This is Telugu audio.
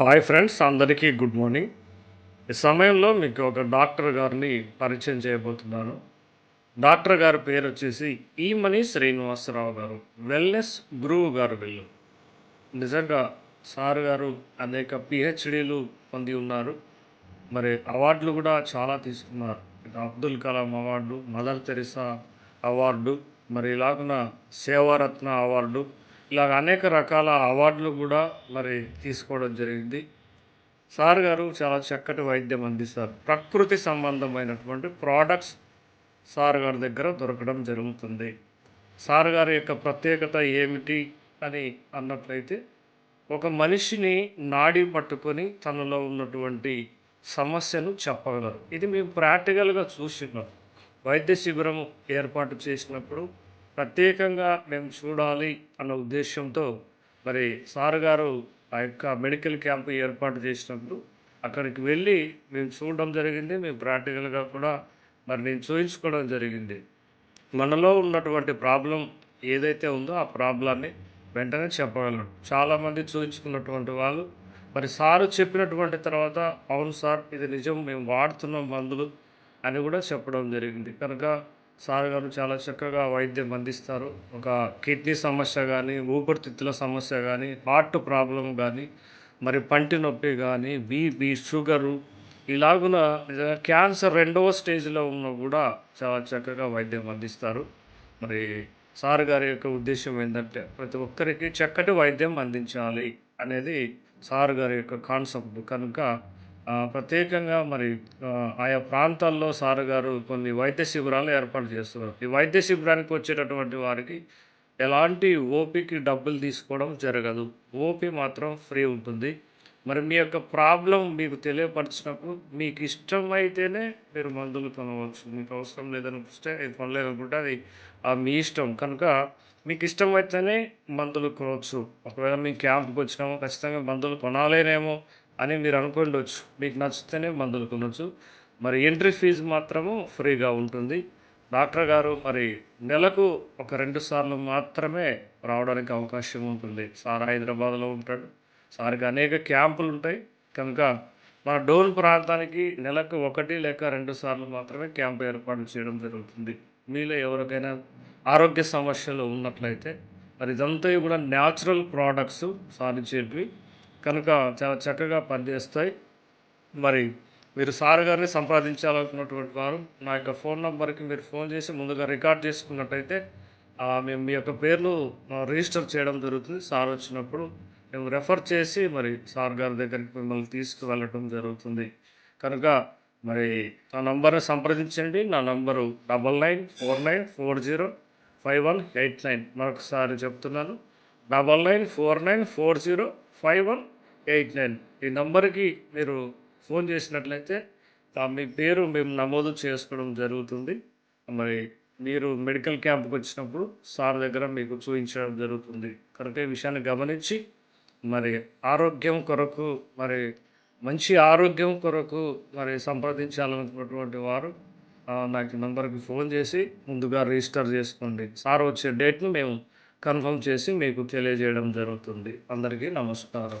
హాయ్ ఫ్రెండ్స్ అందరికీ గుడ్ మార్నింగ్. ఈ సమయంలో మీకు ఒక డాక్టర్ గారిని పరిచయం చేయబోతున్నాను. డాక్టర్ గారి పేరు వచ్చేసి ఈమని శ్రీనివాసరావు గారు వెల్నెస్ గురువు గారు వీళ్ళు. నిజంగా సార్ గారు అనేక పిహెచ్డీలు పొంది ఉన్నారు. మరి అవార్డులు కూడా చాలా తీసుకున్నారు. Abdul Kalam award Mother Teresa award మరి ఇలాగున సేవారత్న అవార్డు ఇలాగ అనేక రకాల అవార్డులు కూడా మరి తీసుకోవడం జరిగింది. సార్ గారు చాలా చక్కటి వైద్యం అందిస్తారు. ప్రకృతి సంబంధమైనటువంటి ప్రోడక్ట్స్ సార్ గారి దగ్గర దొరకడం జరుగుతుంది. సార్ గారి యొక్క ప్రత్యేకత ఏమిటి అని అన్నట్లయితే ఒక మనిషిని నాడి పట్టుకొని తనలో ఉన్నటువంటి సమస్యను చెప్పగలరు. ఇది మేము ప్రాక్టికల్గా చూస్తున్నాం వైద్య శిబిరం ఏర్పాటు చేసినప్పుడు ప్రత్యేకంగా మేము చూడాలి అన్న ఉద్దేశంతో మరి సార్ గారు ఆ యొక్క మెడికల్ క్యాంప్ ఏర్పాటు చేసినప్పుడు అక్కడికి వెళ్ళి మేము చూడడం జరిగింది మేము ప్రాక్టికల్గా కూడా మరి నేను చూపించుకోవడం జరిగింది. మనలో ఉన్నటువంటి ప్రాబ్లం ఏదైతే ఉందో ఆ ప్రాబ్లాన్ని వెంటనే చెప్పగలరు. చాలామంది చూపించుకున్నటువంటి వాళ్ళు మరి సారు చెప్పినటువంటి తర్వాత అవును సార్ ఇది నిజం మేము వాడుతున్నాం మందులు అని కూడా చెప్పడం జరిగింది. కనుక సార్ గారు చాలా చక్కగా వైద్యం అందిస్తారు. ఒక కిడ్నీ సమస్య కానీ ఊపిరితిత్తుల సమస్య కానీ హార్ట్ ప్రాబ్లం కానీ మరి పంటి నొప్పి కానీ బీపీ షుగరు ఇలాగున క్యాన్సర్ రెండవ స్టేజ్లో ఉన్న కూడా చాలా చక్కగా వైద్యం అందిస్తారు. మరి సార్ గారి యొక్క ఉద్దేశం ఏంటంటే ప్రతి ఒక్కరికి చక్కటి వైద్యం అందించాలి అనేది సార్ గారి యొక్క కాన్సెప్ట్. కనుక ప్రత్యేకంగా మరి ఆయా ప్రాంతాల్లో సార్ గారు కొన్ని వైద్య శిబిరాలు ఏర్పాటు చేస్తున్నారు. ఈ వైద్య శిబిరానికి వచ్చేటటువంటి వారికి ఎలాంటి ఓపీకి డబ్బులు తీసుకోవడం జరగదు. ఓపీ మాత్రం ఫ్రీ ఉంటుంది. మరి మీ యొక్క ప్రాబ్లం మీకు తెలియపరిచినప్పుడు మీకు ఇష్టమైతేనే మీరు మందులు కొనవచ్చు. మీకు అవసరం లేదనిపిస్తే ఇది కొనలేదనుకుంటే అది మీ ఇష్టం. కనుక మీకు ఇష్టమైతేనే మందులు కొనవచ్చు. ఒకవేళ మీ క్యాంప్కి వచ్చినామో ఖచ్చితంగా మందులు కొనాలేనేమో అని మీరు అనుకోండవచ్చు మీకు నచ్చితేనే మందులు కొనవచ్చు మరి ఎంట్రీ ఫీజు మాత్రము ఫ్రీగా ఉంటుంది. డాక్టర్ గారు మరి నెలకు ఒక రెండు సార్లు మాత్రమే రావడానికి అవకాశం ఉంటుంది. సార్ హైదరాబాద్లో ఉంటాడు. సార్కి అనేక క్యాంపులు ఉంటాయి. కనుక మన డోన్ ప్రాంతానికి నెలకు ఒకటి లేక రెండు సార్లు మాత్రమే క్యాంప్ ఏర్పాటు చేయడం జరుగుతుంది. మీలో ఎవరికైనా ఆరోగ్య సమస్యలు ఉన్నట్లయితే మరి ఇదంతా కూడా న్యాచురల్ ప్రోడక్ట్స్ సాధించేటివి కనుక చాలా చక్కగా పనిచేస్తాయి. మరి మీరు సార్ గారిని సంప్రదించాలనుకున్నటువంటి వారు నా యొక్క ఫోన్ నెంబర్కి మీరు ఫోన్ చేసి ముందుగా రికార్డ్ చేసుకున్నట్టయితే మేము మీ యొక్క పేర్లు రిజిస్టర్ చేయడం జరుగుతుంది. సార్ వచ్చినప్పుడు మేము రెఫర్ చేసి మరి సార్ గారి దగ్గరికి మిమ్మల్ని తీసుకువెళ్ళటం జరుగుతుంది. కనుక మరి నా నంబర్ని సంప్రదించండి. నా number double nine four nine four zero five one eight nine. మరొకసారి చెప్తున్నాను. Double nine four nine four zero five one eight nine ఈ నంబర్కి మీరు ఫోన్ చేసినట్లయితే మీ పేరు మేము నమోదు చేసుకోవడం జరుగుతుంది. మరి మీరు మెడికల్ క్యాంప్కి వచ్చినప్పుడు సార్ దగ్గర మీకు చూపించడం జరుగుతుంది. కనుక ఈ విషయాన్ని గమనించి మరి ఆరోగ్యం కొరకు మరి మంచి ఆరోగ్యం కొరకు మరి సంప్రదించాలనుకున్నటువంటి వారు నాకు నంబర్కి ఫోన్ చేసి ముందుగా రిజిస్టర్ చేసుకోండి. సార్ వచ్చే డేట్ను మేము కన్ఫర్మ్ చేసి మీకు తెలియజేయడం జరుగుతుంది. అందరికీ నమస్కారం.